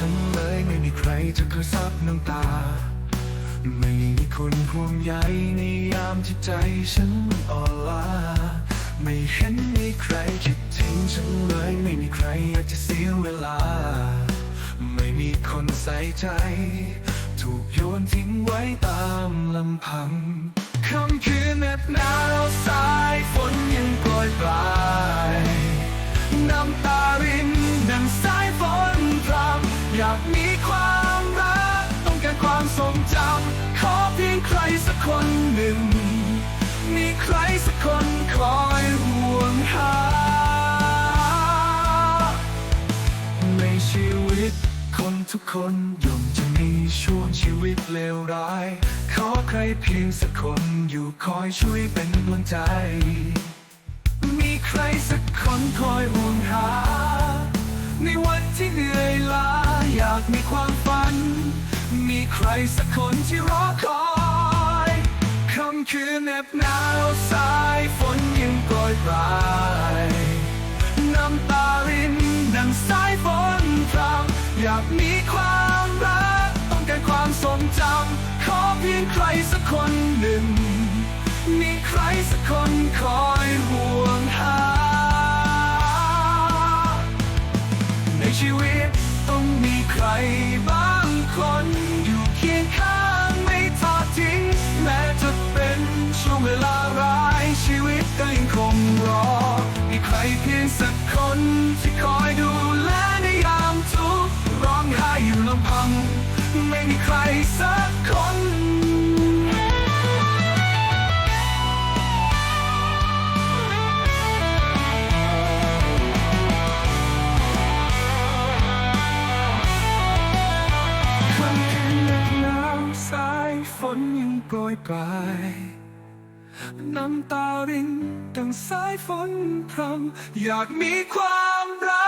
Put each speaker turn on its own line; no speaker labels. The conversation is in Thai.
ฉันเลยไม่มีใครจะเคยซับน้ำตา ไม่มีคนห่วงใยในยามที่ใจฉันอ่อนล้า ไม่เห็นมีใครคิดถึงฉันเลยไม่มีใครอยากจะเสียเวลา ไม่มีคนใส่ใจ ถูกโยนทิ้งไว้ตามลำพังคำคืนเหน็บหนาวสาย อยากมีความรัก ต้องการความทรงจำขอเพียงใครสักคนหนึ่ง มีใครสักคนคอยห่วงหา ในชีวิต คนทุกคนย่อมจะมีช่วงชีวิตเลวร้าย ขอใครเพียงสักคนอยู่คอยช่วยเป็นกำลังใจากมีความฝัน มีใครสักคนที่รอคอยค่ำคืนเหน็บหนาวสายฝนยังโปรยปลายน้ำตารินดังสายฝนพรำอยากมีความรัก ต้องการความทรงจำขอเพียงใครสักคนหนึ่ง มีใครสักคนคอยห่วง บางคนอยู่เคียงข้างไม่ทอดทิ้ง แม้จะเป็นช่วงเวลาร้ายชีวิตก็ยังคงรอ มีใครเพียงสักคนที่คอย โปรยปลายน้ำตารินดังสายฝนพรำอยากมีความรัก